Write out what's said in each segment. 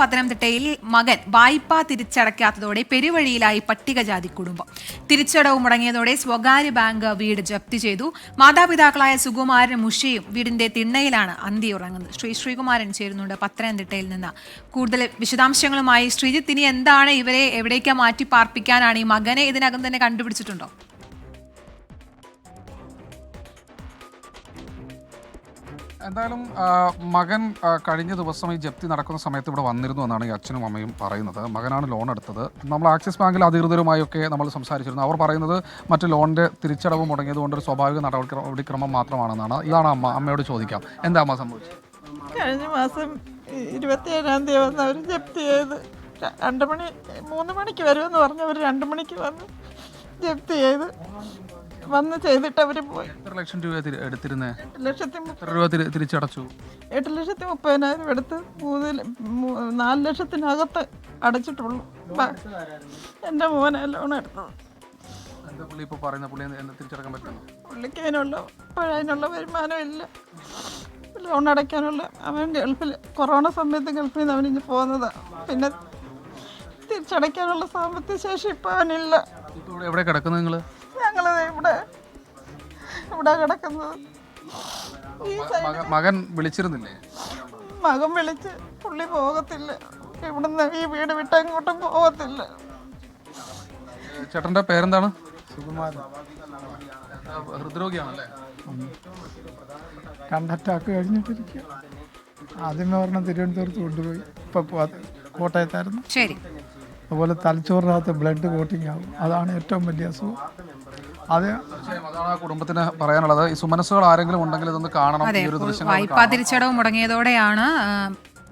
പത്തനംതിട്ടയിൽ മകൻ വായ്പ തിരിച്ചടയ്ക്കാത്തതോടെ പെരുവഴിയിലായി പട്ടികജാതി കുടുംബം. തിരിച്ചടവ് മുടങ്ങിയതോടെ സ്വകാര്യ ബാങ്ക് വീട് ജപ്തി ചെയ്തു. മാതാപിതാക്കളായ സുകുമാരനും മുഷയും വീടിന്റെ തിണ്ണയിലാണ് ഉറങ്ങുന്നത്. ശ്രീ ശ്രീകുമാരൻ ചേരുന്നുണ്ട് പത്തനംതിട്ടയിൽ നിന്ന്. കൂടുതൽ വിശദാംശങ്ങളുമായി ശ്രീജിത്ത് ഇനി എന്താണ് ഇവരെ എവിടേക്കാ മാറ്റി പാർപ്പിക്കാനാണ് ഈ മകനെ ഇതിനകം തന്നെ കണ്ടുപിടിച്ചിട്ടുണ്ടോ? എന്തായാലും മകൻ കഴിഞ്ഞ ദിവസം ഈ ജപ്തി നടക്കുന്ന സമയത്ത് ഇവിടെ വന്നിരുന്നു എന്നാണ് ഈ അച്ഛനും അമ്മയും പറയുന്നത്. മകനാണ് ലോൺ എടുത്തത്. നമ്മൾ ആക്സിസ് ബാങ്കിൽ അധികൃതരുമായൊക്കെ നമ്മൾ സംസാരിച്ചിരുന്നു. അവർ പറയുന്നത് മറ്റ് ലോണിന്റെ തിരിച്ചടവ് മുടങ്ങിയത് കൊണ്ട് ഒരു സ്വാഭാവിക നടപടിക്രമം മാത്രമാണെന്നാണ്. ഇതാണ് അമ്മ അമ്മയോട് ചോദിക്കാം. എന്താ അമ്മ സംഭവിച്ചത്? കഴിഞ്ഞ മാസം ഇരുപത്തിയേഴാം തീയതി വന്ന് അവർ ജപ്തി ചെയ്ത് രണ്ട് മണി മൂന്ന് മണിക്ക് വരുമെന്ന് പറഞ്ഞ് അവർ രണ്ട് മണിക്ക് വന്ന് ജപ്തി ചെയ്ത് വന്ന് ചെയ്തിട്ട് അവർ പോയി. എത്ര ലക്ഷം രൂപ എടുത്തിരുന്നേ? എട്ട് ലക്ഷത്തി മുപ്പ- എത്ര രൂപ തിരി- തിരിച്ചടച്ചു? എട്ട് ലക്ഷത്തി മുപ്പതിനായിരം എടുത്ത് മൂന്ന് ല- മൂ- നാല് ലക്ഷത്തിനകത്ത് അടച്ചിട്ടുള്ളൂ. ബ- എന്റെ മോനെ ലോൺ എടുത്തത് എന്താ പുള്ളി ഇപ്പോൾ പറയുന്ന? പുള്ളി എന്ത് എന്ത് തിരിച്ചടക്കാൻ പറ്റുന്നു പുള്ളിക്ക് അതിനുള്ള ഇപ്പോഴതിനുള്ള വരുമാനം ഇല്ല. ലോൺ അടയ്ക്കാനുള്ള അവൻ ഗൾഫിൽ കൊറോണ സമയത്ത് ഗൾഫിൽ നിന്ന് അവൻ ഇനി പോകുന്നതാണ് പിന്നെ തിരിച്ചടയ്ക്കാനുള്ള സാമ്പത്തിക ശേഷി ഇപ്പം അവനില്ല. ഇപ്പോൾ ഇവിടെ എവിടെ കിടക്കുന്നത് നിങ്ങൾ ഞങ്ങളത് ഇവിടെ ഇവിടെ കിടക്കുന്നത്. ഈ സൈഡിൽ മകൻ വിളിച്ചിരുന്നില്ലേ? മകൻ വിളിച്ച് പുള്ളി പോകത്തില്ല. ഇവിടുന്ന് ഈ വീട് വിട്ട് അങ്ങോട്ടും പോകത്തില്ല. ചേട്ടന്റെ പേരെന്താണ്? സുകുമാരൻ. ഹൃദ്രോഗിയാണല്ലേ? കണ്ടറ്റാക്ക് കഴിഞ്ഞിട്ടിരിക്കുക. ആദ്യമേ ഒരെണ്ണം തിരുവനന്തപുരത്ത് കൊണ്ടുപോയി. ഇപ്പം കോട്ടയത്തായിരുന്നു. ശരി. അതുപോലെ തലച്ചോറിനകത്ത് ബ്ലഡ് കോട്ടിങ് ആകും അതാണ് ഏറ്റവും വലിയ അസുഖം. അത്. അതാണ് കുടുംബത്തിന് പറയാനുള്ളത്. ഈ സുമനസ്സുകൾ ആരെങ്കിലും ഉണ്ടെങ്കിൽ ഇതൊന്ന് കാണണം. ഈ ഒരു ദൃശ്യങ്ങൾ വായ്പാ തിരിച്ചടവ് മുടങ്ങിയതോടെയാണ്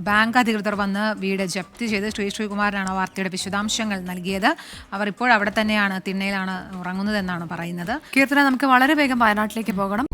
ബാങ്ക് അധികൃതർ വന്ന് വീട് ജപ്തി ചെയ്ത് ശ്രീ ശ്രീകുമാരനാണ് വാർത്തയുടെ വിശദാംശങ്ങൾ നൽകിയത്. അവർ ഇപ്പോൾ അവിടെ തന്നെയാണ് തിണ്ണയിലാണ് ഉറങ്ങുന്നതെന്നാണ് പറയുന്നത്. കീർത്തന നമുക്ക് വളരെ വേഗം വയനാട്ടിലേക്ക് പോകണം.